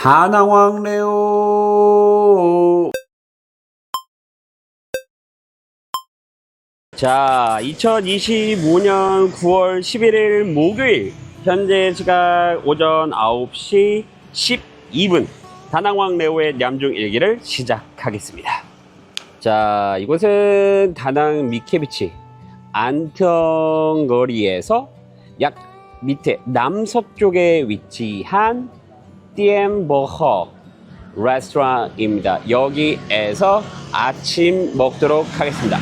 다낭왕래요. 자, 2025년 9월 11일 목요일 현재 시각 오전 9시 12분 다낭왕 레오의 냠중 일기를 시작하겠습니다. 자, 이곳은 다낭 미케비치 안평거리에서 약 밑에 남서쪽에 위치한 띠엠버허 레스토랑입니다. 여기에서 아침 먹도록 하겠습니다.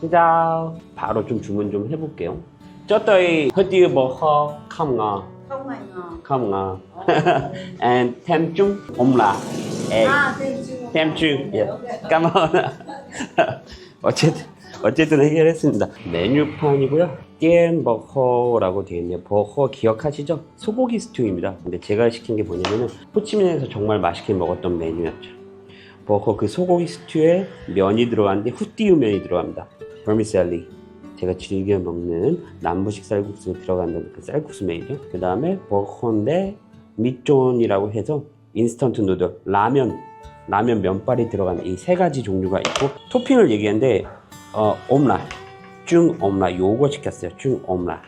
시작. 바로 좀 주문 좀 해볼게요. không phải ngò không ngò and à thêm chưa thêm chung 예. Ơn 어쨌든 어쨌든 해결했습니다. 메뉴판이고요. 띠엔 버커라고 되어 있네요. 버커 기억하시죠? 소고기 스튜입니다. 근데 제가 시킨 게 뭐냐면은 호치민에서 정말 맛있게 먹었던 메뉴였죠. 버커 그 소고기 스튜에 면이 들어가는데 후띠우 면이 들어갑니다. 버미셀리 제가 즐겨 먹는 남부식 쌀국수에 들어간다는 그 쌀국수 메이죠. 그 다음에 버컨데 밑존이라고 해서 인스턴트 누들, 라면, 라면 면발이 들어가는 이세 가지 종류가 있고 토핑을 얘기했는데 어, 옴라, 쭝 옴라 요거 시켰어요. 쭝 옴라.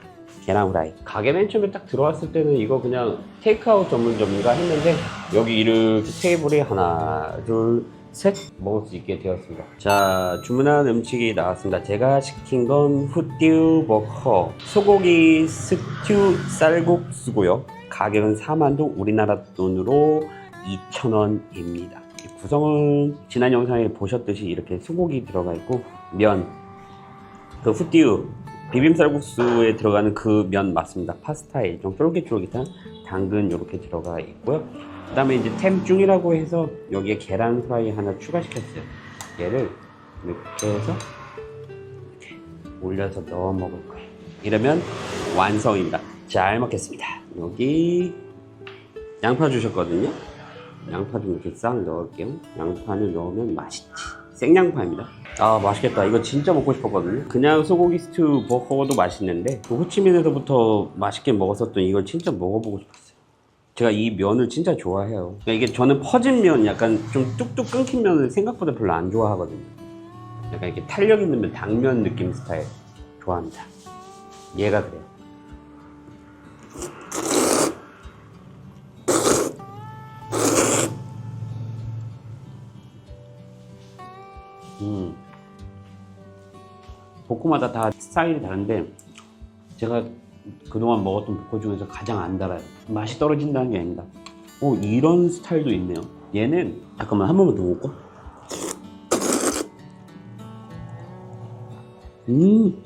계란 후라이. 가게 맨 처음에 딱 들어왔을 때는 이거 그냥 테이크아웃 전문점인가 했는데 여기 이렇게 테이블이 하나, 둘, 셋 먹을 수 있게 되었습니다. 자, 주문한 음식이 나왔습니다. 제가 시킨 건 후띠우 버커 소고기 스튜 쌀국수고요. 가격은 4만동 우리나라 돈으로 2,000원입니다. 구성은 지난 영상에 보셨듯이 이렇게 소고기 들어가 있고 면, 그 후띠우 비빔 쌀국수에 들어가는 그 면 맞습니다. 파스타에 좀 쫄깃쫄깃한 당근 이렇게 들어가 있고요. 그 다음에 이제 템중이라고 해서 여기에 계란 후라이 하나 추가시켰어요. 얘를 이렇게 해서 이렇게 올려서 넣어 먹을 거예요. 이러면 완성입니다. 잘 먹겠습니다. 여기 양파 주셨거든요. 양파 좀 이렇게 싹 넣을게요. 양파를 넣으면 맛있지. 생양파입니다. 아 맛있겠다. 이거 진짜 먹고 싶었거든요. 그냥 소고기 스튜 버거도 맛있는데 그 호치민에서부터 맛있게 먹었었던 이걸 진짜 먹어보고 싶었어요. 제가 이 면을 진짜 좋아해요. 그러니까 이게 저는 퍼진 면, 약간 좀 뚝뚝 끊긴 면을 생각보다 별로 안 좋아하거든요. 약간 이렇게 탄력 있는 면, 당면 느낌 스타일 좋아합니다. 얘가 그래요. 음. 볶음마다 다 스타일이 다른데 제가 그동안 먹었던 볶음 중에서 가장 안 달아요. 맛이 떨어진다는 게 아닙니다. 오 이런 스타일도 있네요. 얘는 잠깐만 한 번만 더 먹을까? 음.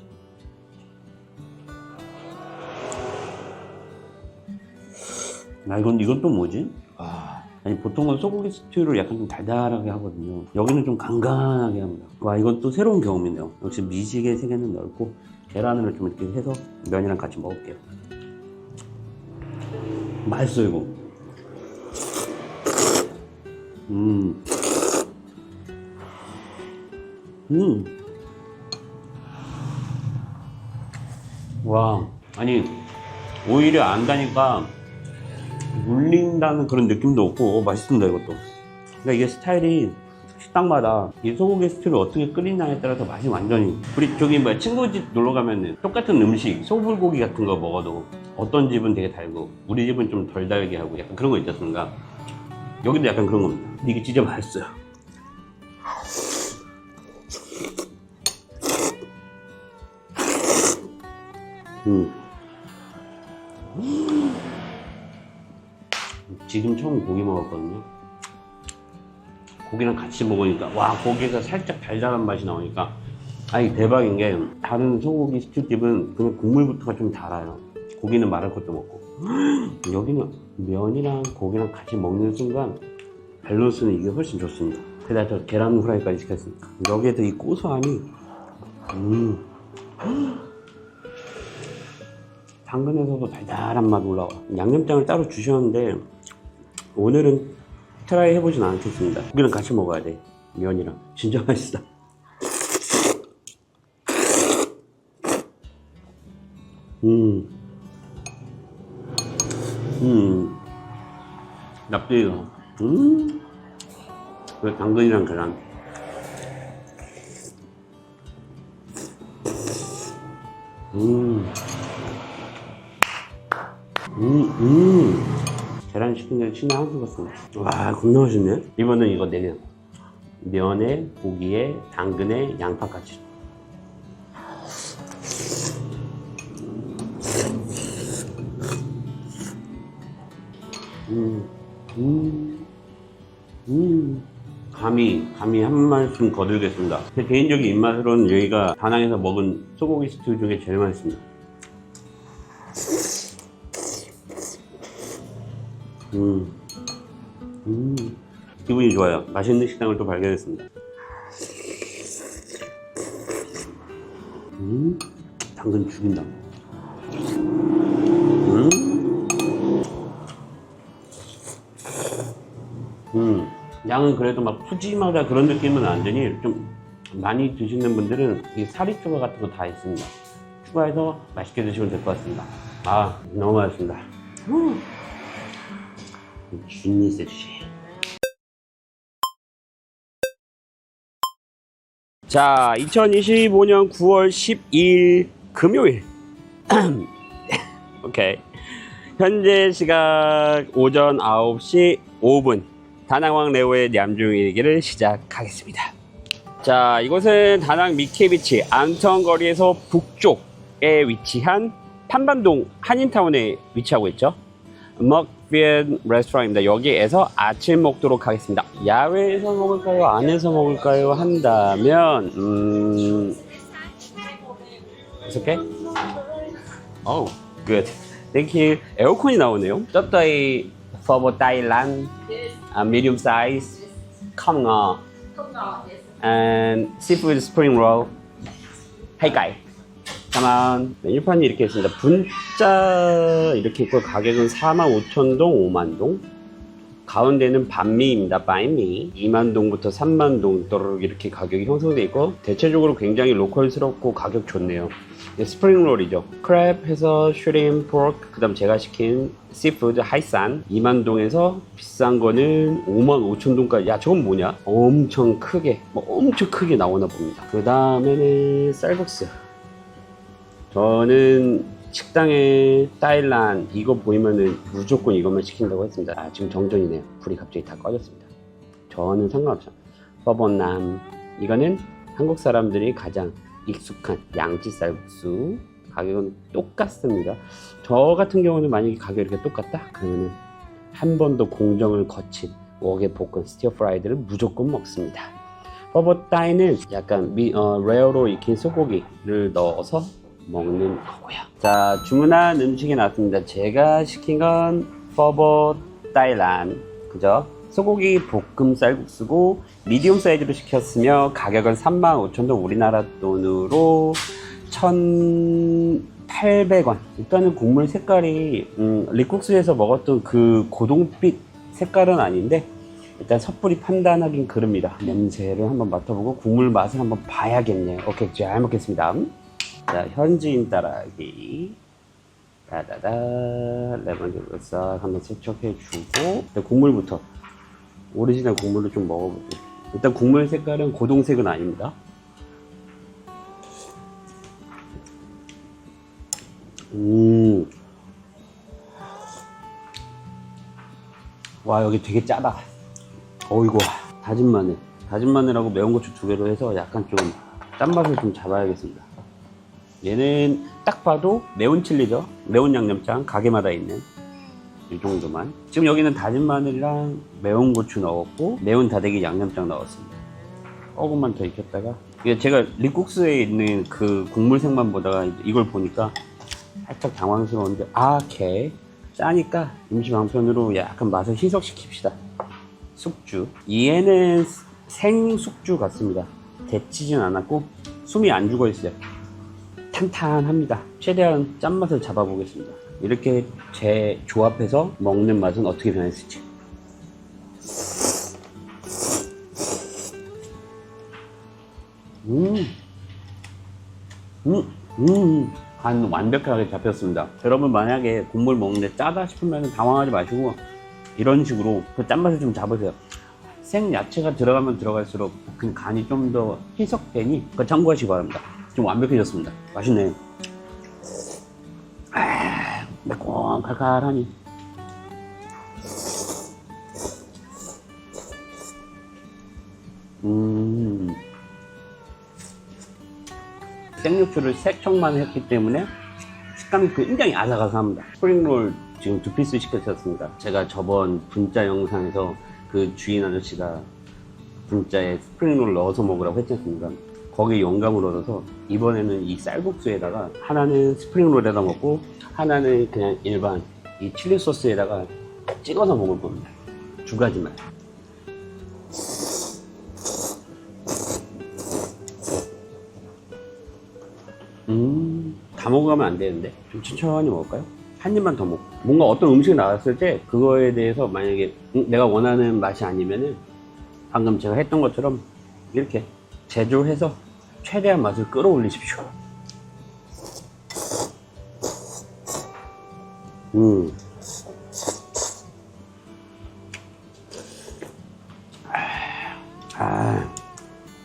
아 이건 이건 또 뭐지? 아, 아니 보통은 소고기 스튜를 약간 좀 달달하게 하거든요. 여기는 좀 간간하게 합니다. 와 이건 또 새로운 경험이네요. 역시 미식의 세계는 넓고 계란을 좀 이렇게 해서 면이랑 같이 먹을게요. 맛있어 이거. 음. 음. 와, 아니 오히려 안 가니까 물린다는 그런 느낌도 없고 어, 맛있습니다 이것도. 그러니까 이게 스타일이 식당마다 이 소고기 스튜를 어떻게 끓이냐에 따라서 맛이 완전히 우리 저기 뭐 친구 집 놀러 가면은 똑같은 음식 소불고기 같은 거 먹어도 어떤 집은 되게 달고 우리 집은 좀 덜 달게 하고 약간 그런 거 있지 않습니까? 여기도 약간 그런 겁니다. 이게 진짜 맛있어요. 음. 지금 처음 고기 먹었거든요. 고기랑 같이 먹으니까 와 고기가 살짝 달달한 맛이 나오니까 아니 대박인 게 다른 소고기 스튜집은 그냥 국물부터가 좀 달아요. 고기는 마를 것도 먹고 여기는 면이랑 고기랑 같이 먹는 순간 밸런스는 이게 훨씬 좋습니다. 게다가 저 계란 후라이까지 시켰으니까 여기에도 이 고소함이 음 당근에서도 달달한 맛 올라와. 양념장을 따로 주셨는데 오늘은 트라이 해보진 않겠습니다. 고기랑 같이 먹어야 돼. 면이랑 진짜 맛있다. 음, 음, 납득이요. 음. 그 당근이랑 계란. 음. 음, 음. 계란 시킨 데 신의 한수 같습니다. 와, 겁나 맛있네. 이번엔 이거 내려. 면에, 고기에, 당근에, 양파까지. 음, 음, 음. 감히, 감히 한 말씀 거들겠습니다. 제 개인적인 입맛으로는 여기가 다낭에서 먹은 소고기 스튜 중에 제일 맛있습니다. 음, 음. 기분이 좋아요. 맛있는 식당을 또 발견했습니다. 음, 당근 죽인다. 음. 음, 양은 그래도 막 푸짐하다 그런 느낌은 안 드니 좀 많이 드시는 분들은 이 사리 추가 같은 거 다 있습니다. 추가해서 맛있게 드시면 될 것 같습니다. 아, 너무 맛있습니다. 음. 준니 섹시. 자, 2025년 9월 12일 금요일. 오케이. 현재 시각 오전 9시 5분. 다낭왕 레오의 냠중 일기를 시작하겠습니다. 자, 이곳은 다낭 미케비치 안턴거리에서 북쪽에 위치한 판반동 한인타운에 위치하고 있죠. 먹 빅비엔 레스토랑입니다. 여기에서 아침 먹도록 하겠습니다. 야외에서 먹을까요? 안에서 먹을까요? 한다면 음... 어떻게? Oh, good. Thank you. 에어컨이 나오네요. 짭다이 서버 다이란 미디움 사이즈 size 컴어 and seafood spring roll 해가이 4만 1판이 이렇게 있습니다. 분자 이렇게 있고 가격은 4만 5천동 5만동. 가운데는 반미입니다. 반미. 2만동부터 3만동 도르륵 이렇게 가격이 형성되어 있고 대체적으로 굉장히 로컬스럽고 가격 좋네요. 스프링롤이죠. 크랩 해서 슈림 포크 그 다음 제가 시킨 시푸드 하이산 2만동에서 비싼 거는 5만 5천동까지. 야 저건 뭐냐? 엄청 크게 뭐 엄청 크게 나오나 봅니다. 그 다음에는 쌀국수. 저는 식당에 타일란 이거 보이면은 무조건 이것만 시킨다고 했습니다. 아, 지금 정전이네요. 불이 갑자기 다 꺼졌습니다. 저는 상관없어요. 버번남 이거는 한국 사람들이 가장 익숙한 양지 쌀국수 가격은 똑같습니다. 저 같은 경우는 만약에 가격이 이렇게 똑같다 그러면은 한 번 더 공정을 거친 웍에 볶은 스티어 프라이드를 무조건 먹습니다. 버버타이는 약간 미, 어, 레어로 익힌 소고기를 넣어서 먹는 거고요. 자, 주문한 음식이 나왔습니다. 제가 시킨 건 퍼버 타이란, 그죠? 소고기 볶음 쌀국수고 미디움 사이즈로 시켰으며 가격은 35,000원 우리나라 돈으로 1,800원. 일단은 국물 색깔이 음, 리국수에서 먹었던 그 고동빛 색깔은 아닌데 일단 섣불리 판단하긴 그릅니다. 냄새를 한번 맡아보고 국물 맛을 한번 봐야겠네요. 오케이, 잘 먹겠습니다. 자, 현지인 따라하기. 다다다. 레몬즙을 싹 한번 세척해주고. 일단 국물부터. 오리지널 국물을 좀 먹어볼게요. 일단 국물 색깔은 고동색은 아닙니다. 음. 와, 여기 되게 짜다. 어이구, 다진 마늘. 다진 마늘하고 매운 고추 두 개로 해서 약간 좀 짠맛을 좀 잡아야겠습니다. 얘는 딱 봐도 매운 칠리죠. 매운 양념장 가게마다 있는 이 정도만. 지금 여기는 다진 마늘이랑 매운 고추 넣었고 매운 다대기 양념장 넣었습니다. 조금만 더 익혔다가 제가 리국스에 있는 그 국물 색만 보다가 이걸 보니까 살짝 당황스러운데 아, 개 짜니까 임시 방편으로 약간 맛을 희석시킵시다. 숙주. 얘는 생숙주 같습니다. 데치진 않았고 숨이 안 죽어 있어요. 탄탄합니다. 최대한 짠맛을 잡아보겠습니다. 이렇게 제 조합해서 먹는 맛은 어떻게 변했을지. 음, 음, 음, 간 완벽하게 잡혔습니다. 여러분 만약에 국물 먹는데 짜다 싶으면 당황하지 마시고 이런 식으로 그 짠맛을 좀 잡으세요. 생 야채가 들어가면 들어갈수록 그 간이 좀 더 희석되니 그 참고하시기 바랍니다. 좀 완벽해졌습니다. 맛있네. 아, 매콤 칼칼하니. 음. 생육수를 세 척만 했기 때문에 식감이 굉장히 아삭아삭합니다. 스프링롤 지금 두 피스 시켰었습니다. 제가 저번 분짜 영상에서 그 주인 아저씨가 분짜에 스프링롤 넣어서 먹으라고 했지 않습니까? 거기에 영감을 얻어서 이번에는 이 쌀국수에다가 하나는 스프링롤에다 먹고 하나는 그냥 일반 이 칠리 소스에다가 찍어서 먹을 겁니다. 두 가지만. 음, 다 먹어가면 안 되는데 좀 천천히 먹을까요? 한 입만 더 먹고 뭔가 어떤 음식이 나왔을 때 그거에 대해서 만약에 음, 내가 원하는 맛이 아니면은 방금 제가 했던 것처럼 이렇게 제조해서 최대한 맛을 끌어올리십시오. 음. 아,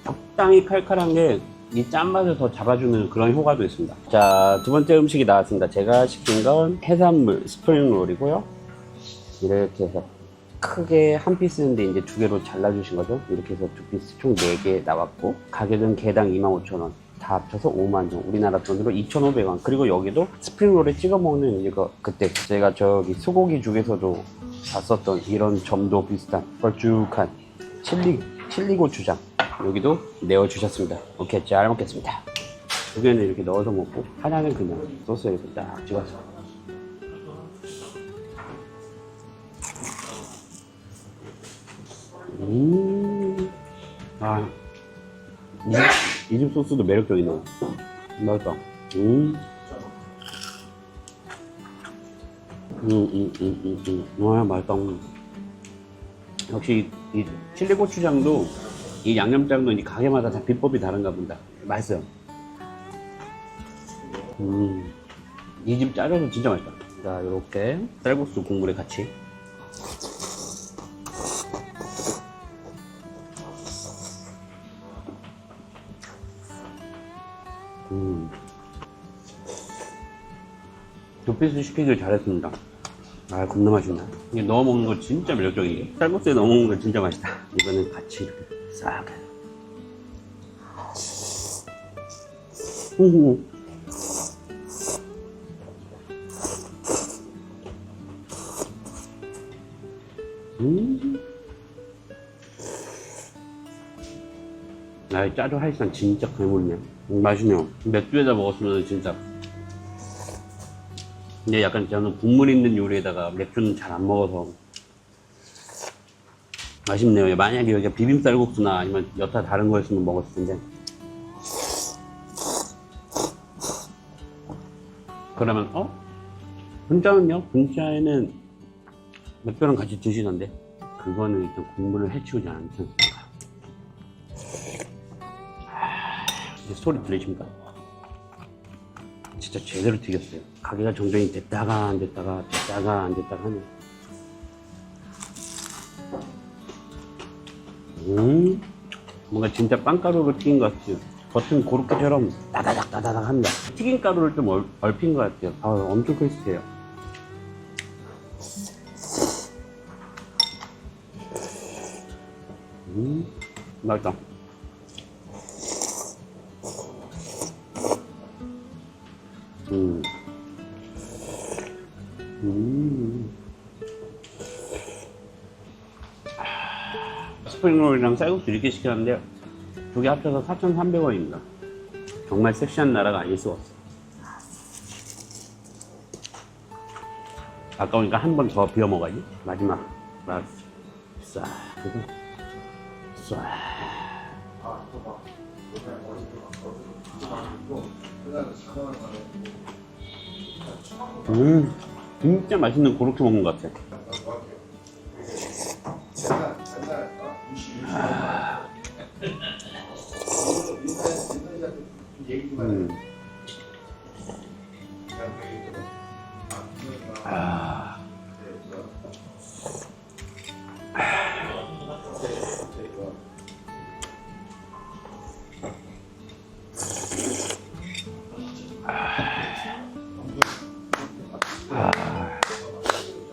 적당히 칼칼한 게 이 짠맛을 더 잡아주는 그런 효과도 있습니다. 자, 두 번째 음식이 나왔습니다. 제가 시킨 건 해산물 스프링롤이고요. 이렇게 해서 크게 한 피스인데 이제 두 개로 잘라주신 거죠. 이렇게 해서 두 피스 총 네 개 나왔고 가격은 개당 25,000원. 다 합쳐서 5만 원. 우리나라 돈으로 2,500원. 그리고 여기도 스프링롤에 찍어 먹는 이거 그때 제가 저기 소고기 중에서도 봤었던 이런 점도 비슷한 걸쭉한 칠리 칠리 고추장 여기도 내어 주셨습니다. 오케이 잘 먹겠습니다. 두 개는 이렇게 넣어서 먹고 하나는 그냥 소스에서 딱 찍어서. 음, 아, 이 집 소스도 매력적이네. 맛있다. 음. 음, 음, 음, 음, 음. 와, 맛있다. 역시 이 칠리 고추장도 이 양념장도 이 가게마다 다 비법이 다른가 본다. 맛있어요. 음, 이 집 짜장면 진짜 맛있다. 자, 이렇게 쌀국수 국물에 같이. 두 피스 시키길 잘했습니다. 아, 겁나 맛있다. 이게 넣어 먹는 거 진짜 매력적이게. 쌀국수에 넣어 먹는 거 진짜 맛있다. 이거는 같이 이렇게 싹. 음. 음. 아, 이 짜조 하이산 진짜 괴물이네. 음, 맛있네요. 맥주에다 먹었으면 진짜. 근데 약간 저는 국물 있는 요리에다가 맥주는 잘 안 먹어서 아쉽네요. 만약에 여기가 비빔쌀국수나 아니면 여타 다른 거였으면 먹었을 텐데. 그러면 어? 분짜는요? 분짜에는 맥주랑 같이 드시던데 그거는 일단 국물을 해치우지 않지 않습니까? 아, 이제 소리 들리십니까? 진짜 제대로 튀겼어요. 가게가 정전이 됐다가 안 됐다가 됐다가 안 됐다가 하네. 음, 뭔가 진짜 빵가루로 튀긴 것 같아요. 겉은 고로케처럼 따다닥 따다닥 합니다. 튀긴 가루를 좀 얼, 얼핀 것 같아요. 아, 엄청 크리스피해요. 음, 맛있다. 음. 음. 스프링롤이랑 쌀국수 이렇게 시켰는데 두 개 합쳐서 4,300원입니다. 정말 섹시한 나라가 아닐 수가 없어. 아까우니까 한 번 더 비워 먹어야지. 마지막. 막 싹. 그리고 싹. 음, 진짜 맛있는 고로케 먹는 것 같아. 음.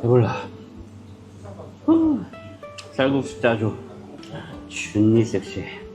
배불라 살고 싶다 아주 준니 섹시해.